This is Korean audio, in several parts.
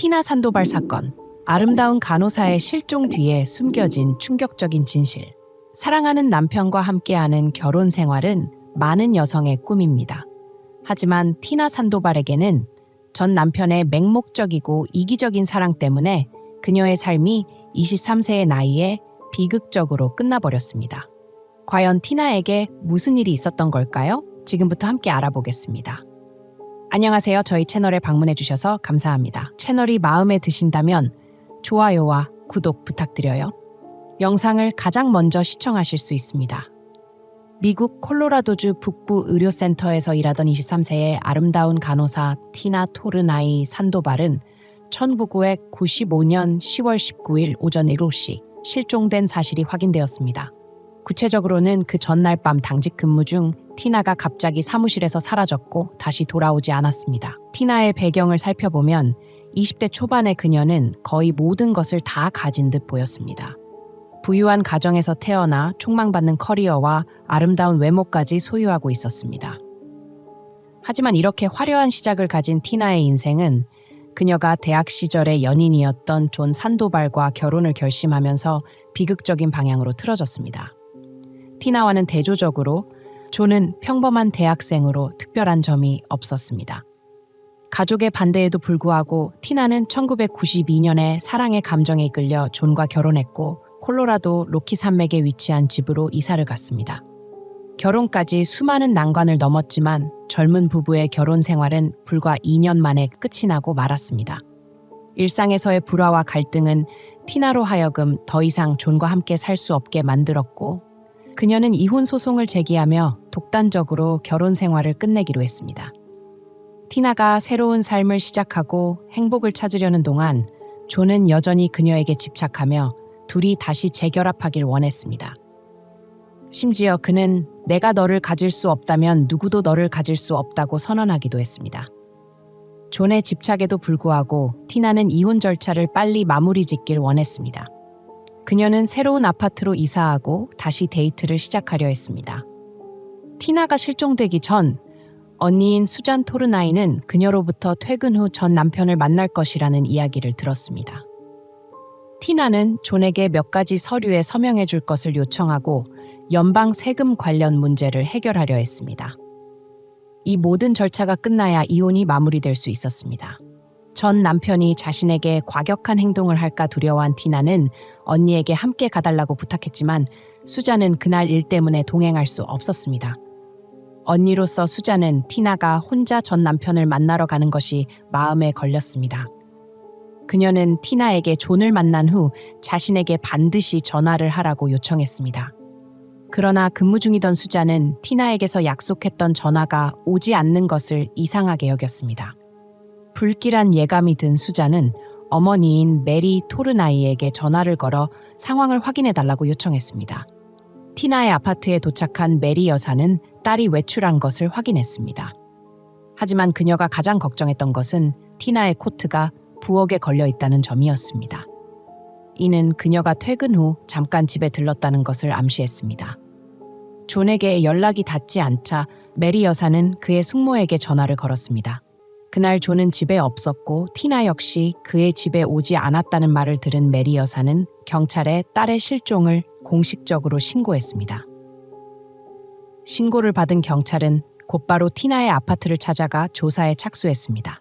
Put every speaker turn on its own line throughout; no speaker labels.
티나 산도발 사건. 아름다운 간호사의 실종 뒤에 숨겨진 충격적인 진실. 사랑하는 남편과 함께하는 결혼 생활은 많은 여성의 꿈입니다. 하지만 티나 산도발에게는 전 남편의 맹목적이고 이기적인 사랑 때문에 그녀의 삶이 23세의 나이에 비극적으로 끝나버렸습니다. 과연 티나에게 무슨 일이 있었던 걸까요? 지금부터 함께 알아보겠습니다. 안녕하세요. 저희 채널에 방문해 주셔서 감사합니다. 채널이 마음에 드신다면 좋아요와 구독 부탁드려요. 영상을 가장 먼저 시청하실 수 있습니다. 미국 콜로라도주 북부 의료센터에서 일하던 23세의 아름다운 간호사 티나 토르나이 산도발은 1995년 10월 19일 오전 7시 실종된 사실이 확인되었습니다. 구체적으로는 그 전날 밤 당직 근무 중 티나가 갑자기 사무실에서 사라졌고 다시 돌아오지 않았습니다. 티나의 배경을 살펴보면 20대 초반의 그녀는 거의 모든 것을 다 가진 듯 보였습니다. 부유한 가정에서 태어나 촉망받는 커리어와 아름다운 외모까지 소유하고 있었습니다. 하지만 이렇게 화려한 시작을 가진 티나의 인생은 그녀가 대학 시절의 연인이었던 존 산도발과 결혼을 결심하면서 비극적인 방향으로 틀어졌습니다. 티나와는 대조적으로 존은 평범한 대학생으로 특별한 점이 없었습니다. 가족의 반대에도 불구하고 티나는 1992년에 사랑의 감정에 이끌려 존과 결혼했고 콜로라도 로키 산맥에 위치한 집으로 이사를 갔습니다. 결혼까지 수많은 난관을 넘었지만 젊은 부부의 결혼 생활은 불과 2년 만에 끝이 나고 말았습니다. 일상에서의 불화와 갈등은 티나로 하여금 더 이상 존과 함께 살 수 없게 만들었고 그녀는 이혼 소송을 제기하며 독단적으로 결혼 생활을 끝내기로 했습니다. 티나가 새로운 삶을 시작하고 행복을 찾으려는 동안 존은 여전히 그녀에게 집착하며 둘이 다시 재결합하길 원했습니다. 심지어 그는 내가 너를 가질 수 없다면 누구도 너를 가질 수 없다고 선언하기도 했습니다. 존의 집착에도 불구하고 티나는 이혼 절차를 빨리 마무리 짓길 원했습니다. 그녀는 새로운 아파트로 이사하고 다시 데이트를 시작하려 했습니다. 티나가 실종되기 전 언니인 수잔 토르나이는 그녀로부터 퇴근 후 전 남편을 만날 것이라는 이야기를 들었습니다. 티나는 존에게 몇 가지 서류에 서명해 줄 것을 요청하고 연방 세금 관련 문제를 해결하려 했습니다. 이 모든 절차가 끝나야 이혼이 마무리될 수 있었습니다. 전 남편이 자신에게 과격한 행동을 할까 두려워한 티나는 언니에게 함께 가달라고 부탁했지만 수자는 그날 일 때문에 동행할 수 없었습니다. 언니로서 수자는 티나가 혼자 전 남편을 만나러 가는 것이 마음에 걸렸습니다. 그녀는 티나에게 존을 만난 후 자신에게 반드시 전화를 하라고 요청했습니다. 그러나 근무 중이던 수자는 티나에게서 약속했던 전화가 오지 않는 것을 이상하게 여겼습니다. 불길한 예감이 든 수자는 어머니인 메리 토르나이에게 전화를 걸어 상황을 확인해 달라고 요청했습니다. 티나의 아파트에 도착한 메리 여사는 딸이 외출한 것을 확인했습니다. 하지만 그녀가 가장 걱정했던 것은 티나의 코트가 부엌에 걸려 있다는 점이었습니다. 이는 그녀가 퇴근 후 잠깐 집에 들렀다는 것을 암시했습니다. 존에게 연락이 닿지 않자 메리 여사는 그의 숙모에게 전화를 걸었습니다. 그날 존은 집에 없었고 티나 역시 그의 집에 오지 않았다는 말을 들은 메리 여사는 경찰에 딸의 실종을 공식적으로 신고했습니다. 신고를 받은 경찰은 곧바로 티나의 아파트를 찾아가 조사에 착수했습니다.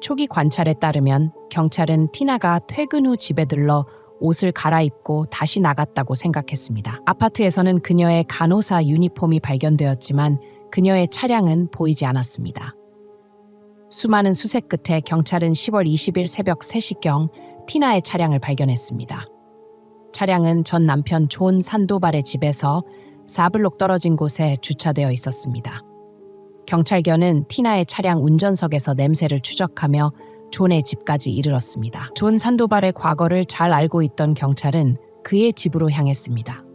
초기 관찰에 따르면 경찰은 티나가 퇴근 후 집에 들러 옷을 갈아입고 다시 나갔다고 생각했습니다. 아파트에서는 그녀의 간호사 유니폼이 발견되었지만 그녀의 차량은 보이지 않았습니다. 수많은 수색 끝에 경찰은 10월 20일 새벽 3시경 티나의 차량을 발견했습니다. 차량은 전 남편 존 산도발의 집에서 4블록 떨어진 곳에 주차되어 있었습니다. 경찰견은 티나의 차량 운전석에서 냄새를 추적하며 존의 집까지 이르렀습니다. 존 산도발의 과거를 잘 알고 있던 경찰은 그의 집으로 향했습니다.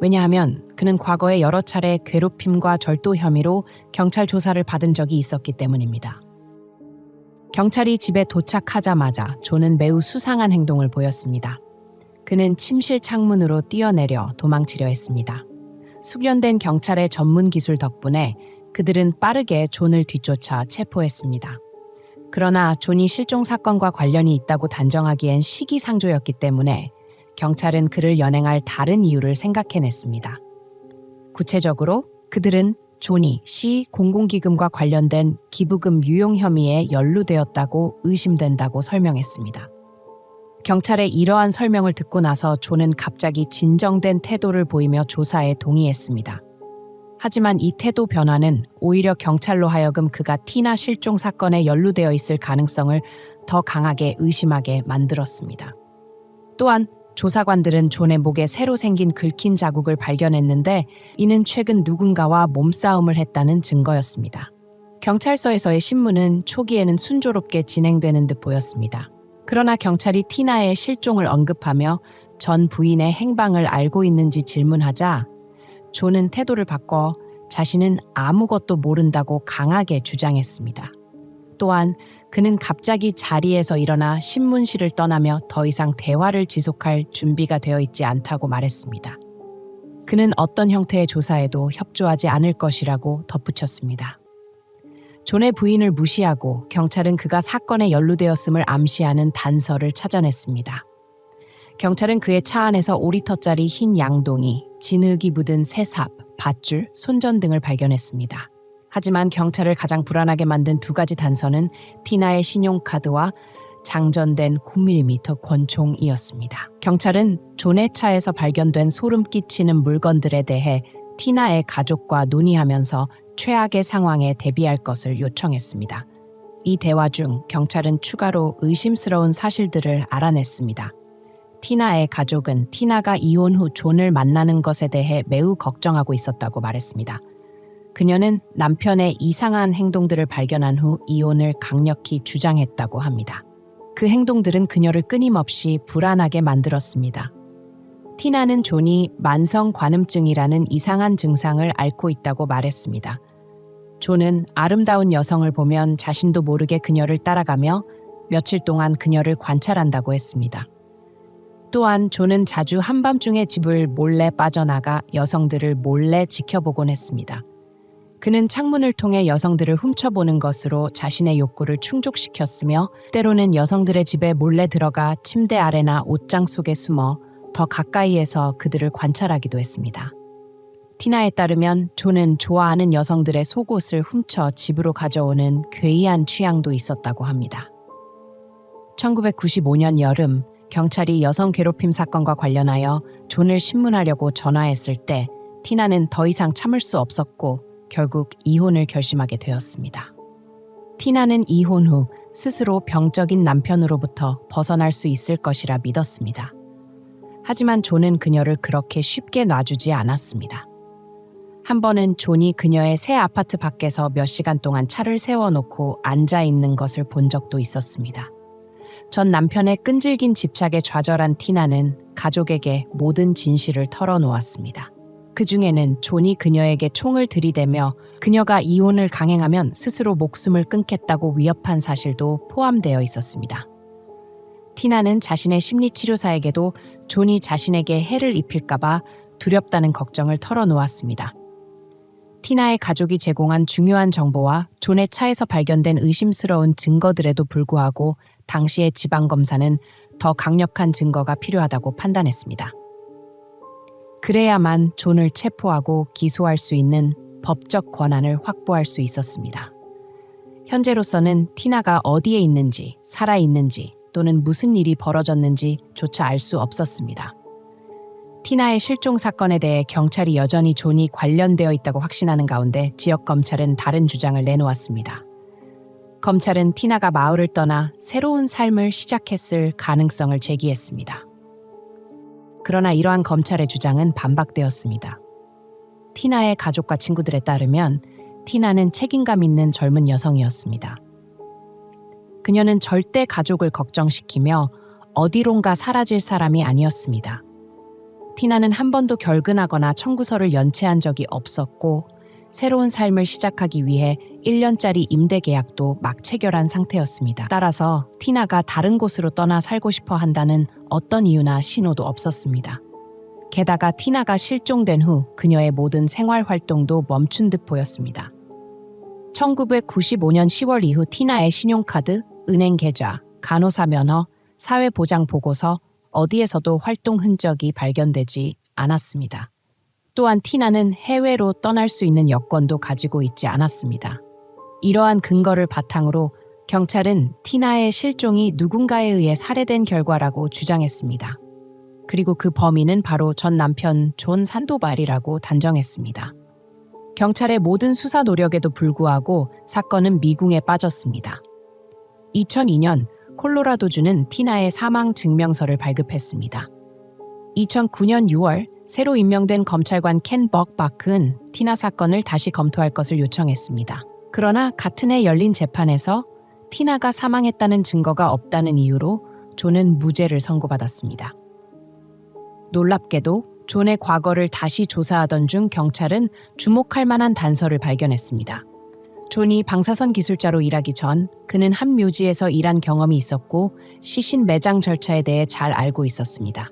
왜냐하면 그는 과거에 여러 차례 괴롭힘과 절도 혐의로 경찰 조사를 받은 적이 있었기 때문입니다. 경찰이 집에 도착하자마자 존은 매우 수상한 행동을 보였습니다. 그는 침실 창문으로 뛰어내려 도망치려 했습니다. 숙련된 경찰의 전문 기술 덕분에 그들은 빠르게 존을 뒤쫓아 체포했습니다. 그러나 존이 실종 사건과 관련이 있다고 단정하기엔 시기상조였기 때문에 경찰은 그를 연행할 다른 이유를 생각해냈습니다. 구체적으로 그들은 존이 시 공공기금과 관련된 기부금 유용 혐의에 연루되었다고 의심된다고 설명했습니다. 경찰의 이러한 설명을 듣고 나서 존은 갑자기 진정된 태도를 보이며 조사에 동의했습니다. 하지만 이 태도 변화는 오히려 경찰로 하여금 그가 티나 실종 사건에 연루되어 있을 가능성을 더 강하게 의심하게 만들었습니다. 또한 조사관들은 존의 목에 새로 생긴 긁힌 자국을 발견했는데 이는 최근 누군가와 몸싸움을 했다는 증거였습니다. 경찰서에서의 신문은 초기에는 순조롭게 진행되는 듯 보였습니다. 그러나 경찰이 티나의 실종을 언급하며 전 부인의 행방을 알고 있는지 질문하자 존은 태도를 바꿔 자신은 아무것도 모른다고 강하게 주장했습니다. 또한 그는 갑자기 자리에서 일어나 신문실을 떠나며 더 이상 대화를 지속할 준비가 되어 있지 않다고 말했습니다. 그는 어떤 형태의 조사에도 협조하지 않을 것이라고 덧붙였습니다. 존의 부인을 무시하고 경찰은 그가 사건에 연루되었음을 암시하는 단서를 찾아냈습니다. 경찰은 그의 차 안에서 5리터짜리 흰 양동이, 진흙이 묻은 새삽, 밧줄, 손전 등을 발견했습니다. 하지만 경찰을 가장 불안하게 만든 두 가지 단서는 티나의 신용카드와 장전된 9mm 권총이었습니다. 경찰은 존의 차에서 발견된 소름 끼치는 물건들에 대해 티나의 가족과 논의하면서 최악의 상황에 대비할 것을 요청했습니다. 이 대화 중 경찰은 추가로 의심스러운 사실들을 알아냈습니다. 티나의 가족은 티나가 이혼 후 존을 만나는 것에 대해 매우 걱정하고 있었다고 말했습니다. 그녀는 남편의 이상한 행동들을 발견한 후 이혼을 강력히 주장했다고 합니다. 그 행동들은 그녀를 끊임없이 불안하게 만들었습니다. 티나는 존이 만성 관음증이라는 이상한 증상을 앓고 있다고 말했습니다. 존은 아름다운 여성을 보면 자신도 모르게 그녀를 따라가며 며칠 동안 그녀를 관찰한다고 했습니다. 또한 존은 자주 한밤중에 집을 몰래 빠져나가 여성들을 몰래 지켜보곤 했습니다. 그는 창문을 통해 여성들을 훔쳐보는 것으로 자신의 욕구를 충족시켰으며 때로는 여성들의 집에 몰래 들어가 침대 아래나 옷장 속에 숨어 더 가까이에서 그들을 관찰하기도 했습니다. 티나에 따르면 존은 좋아하는 여성들의 속옷을 훔쳐 집으로 가져오는 괴이한 취향도 있었다고 합니다. 1995년 여름 경찰이 여성 괴롭힘 사건과 관련하여 존을 신문하려고 전화했을 때 티나는 더 이상 참을 수 없었고 결국 이혼을 결심하게 되었습니다. 티나는 이혼 후 스스로 병적인 남편으로부터 벗어날 수 있을 것이라 믿었습니다. 하지만 존은 그녀를 그렇게 쉽게 놔주지 않았습니다. 한 번은 존이 그녀의 새 아파트 밖에서 몇 시간 동안 차를 세워놓고 앉아 있는 것을 본 적도 있었습니다. 전 남편의 끈질긴 집착에 좌절한 티나는 가족에게 모든 진실을 털어놓았습니다. 그 중에는 존이 그녀에게 총을 들이대며 그녀가 이혼을 강행하면 스스로 목숨을 끊겠다고 위협한 사실도 포함되어 있었습니다. 티나는 자신의 심리치료사에게도 존이 자신에게 해를 입힐까봐 두렵다는 걱정을 털어놓았습니다. 티나의 가족이 제공한 중요한 정보와 존의 차에서 발견된 의심스러운 증거들에도 불구하고 당시의 지방검사는 더 강력한 증거가 필요하다고 판단했습니다. 그래야만 존을 체포하고 기소할 수 있는 법적 권한을 확보할 수 있었습니다. 현재로서는 티나가 어디에 있는지, 살아 있는지 또는 무슨 일이 벌어졌는지 조차 알 수 없었습니다. 티나의 실종 사건에 대해 경찰이 여전히 존이 관련되어 있다고 확신하는 가운데 지역 검찰은 다른 주장을 내놓았습니다. 검찰은 티나가 마을을 떠나 새로운 삶을 시작했을 가능성을 제기했습니다. 그러나 이러한 검찰의 주장은 반박되었습니다. 티나의 가족과 친구들에 따르면 티나는 책임감 있는 젊은 여성이었습니다. 그녀는 절대 가족을 걱정시키며 어디론가 사라질 사람이 아니었습니다. 티나는 한 번도 결근하거나 청구서를 연체한 적이 없었고 새로운 삶을 시작하기 위해 1년짜리 임대 계약도 막 체결한 상태였습니다. 따라서 티나가 다른 곳으로 떠나 살고 싶어 한다는 어떤 이유나 신호도 없었습니다. 게다가 티나가 실종된 후 그녀의 모든 생활 활동도 멈춘 듯 보였습니다. 1995년 10월 이후 티나의 신용카드, 은행 계좌, 간호사 면허, 사회보장 보고서 어디에서도 활동 흔적이 발견되지 않았습니다. 또한 티나는 해외로 떠날 수 있는 여권도 가지고 있지 않았습니다. 이러한 근거를 바탕으로 경찰은 티나의 실종이 누군가에 의해 살해된 결과라고 주장했습니다. 그리고 그 범인은 바로 전 남편 존 산도발이라고 단정했습니다. 경찰의 모든 수사 노력에도 불구하고 사건은 미궁에 빠졌습니다. 2002년 콜로라도주는 티나의 사망 증명서를 발급했습니다. 2009년 6월 새로 임명된 검찰관 켄 벅바크는 티나 사건을 다시 검토할 것을 요청했습니다. 그러나 같은 해 열린 재판에서 티나가 사망했다는 증거가 없다는 이유로 존은 무죄를 선고받았습니다. 놀랍게도 존의 과거를 다시 조사하던 중 경찰은 주목할 만한 단서를 발견했습니다. 존이 방사선 기술자로 일하기 전 그는 한 묘지에서 일한 경험이 있었고 시신 매장 절차에 대해 잘 알고 있었습니다.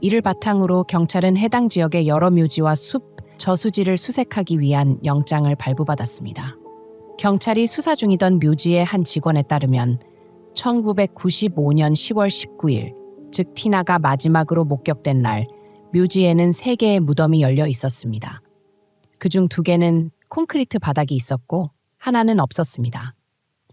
이를 바탕으로 경찰은 해당 지역의 여러 묘지와 숲, 저수지를 수색하기 위한 영장을 발부받았습니다. 경찰이 수사 중이던 묘지의 한 직원에 따르면 1995년 10월 19일, 즉 티나가 마지막으로 목격된 날, 묘지에는 세 개의 무덤이 열려 있었습니다. 그중 두 개는 콘크리트 바닥이 있었고 하나는 없었습니다.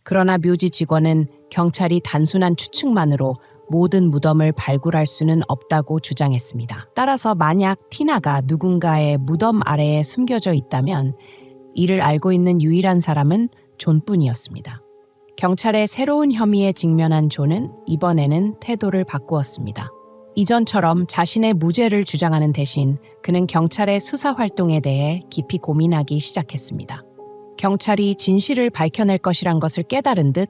그러나 묘지 직원은 경찰이 단순한 추측만으로 모든 무덤을 발굴할 수는 없다고 주장했습니다. 따라서 만약 티나가 누군가의 무덤 아래에 숨겨져 있다면 이를 알고 있는 유일한 사람은 존뿐이었습니다. 경찰의 새로운 혐의에 직면한 존은 이번에는 태도를 바꾸었습니다. 이전처럼 자신의 무죄를 주장하는 대신 그는 경찰의 수사 활동에 대해 깊이 고민하기 시작했습니다. 경찰이 진실을 밝혀낼 것이란 것을 깨달은 듯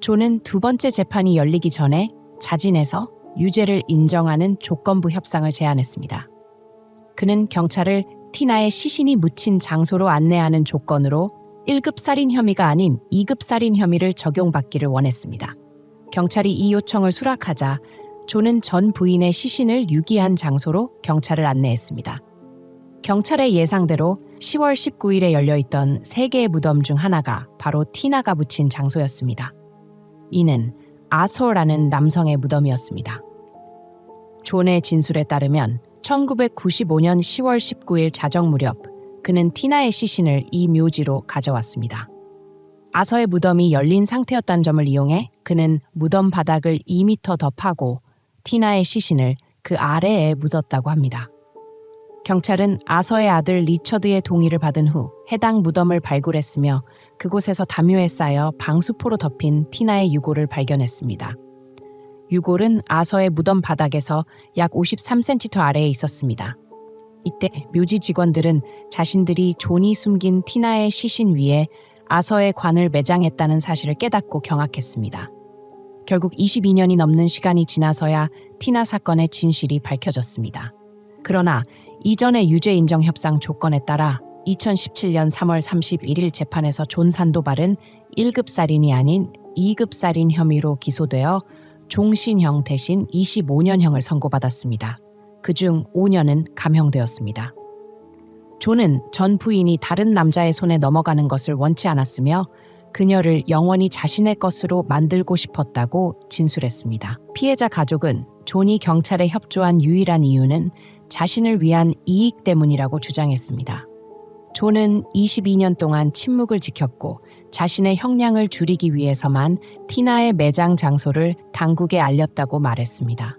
존은 두 번째 재판이 열리기 전에 자진해서 유죄를 인정하는 조건부 협상을 제안했습니다. 그는 경찰을 티나의 시신이 묻힌 장소로 안내하는 조건으로 1급 살인 혐의가 아닌 2급 살인 혐의를 적용받기를 원했습니다. 경찰이 이 요청을 수락하자 존은 전 부인의 시신을 유기한 장소로 경찰을 안내했습니다. 경찰의 예상대로 10월 19일에 열려있던 세 개의 무덤 중 하나가 바로 티나가 묻힌 장소였습니다. 이는 아소라는 남성의 무덤이었습니다. 존의 진술에 따르면 1995년 10월 19일 자정 무렵 그는 티나의 시신을 이 묘지로 가져왔습니다. 아서의 무덤이 열린 상태였다는 점을 이용해 그는 무덤 바닥을 2미터 더 파고 티나의 시신을 그 아래에 묻었다고 합니다. 경찰은 아서의 아들 리처드의 동의를 받은 후 해당 무덤을 발굴했으며 그곳에서 담요에 쌓여 방수포로 덮인 티나의 유골을 발견했습니다. 유골은 아서의 무덤 바닥에서 약 53cm 아래에 있었습니다. 이때 묘지 직원들은 자신들이 존이 숨긴 티나의 시신 위에 아서의 관을 매장했다는 사실을 깨닫고 경악했습니다. 결국 22년이 넘는 시간이 지나서야 티나 사건의 진실이 밝혀졌습니다. 그러나 이전의 유죄 인정 협상 조건에 따라 2017년 3월 31일 재판에서 존 산도발은 1급 살인이 아닌 2급 살인 혐의로 기소되어 종신형 대신 25년형을 선고받았습니다. 그중 5년은 감형되었습니다. 존은 전 부인이 다른 남자의 손에 넘어가는 것을 원치 않았으며 그녀를 영원히 자신의 것으로 만들고 싶었다고 진술했습니다. 피해자 가족은 존이 경찰에 협조한 유일한 이유는 자신을 위한 이익 때문이라고 주장했습니다. 존은 22년 동안 침묵을 지켰고 자신의 형량을 줄이기 위해서만 티나의 매장 장소를 당국에 알렸다고 말했습니다.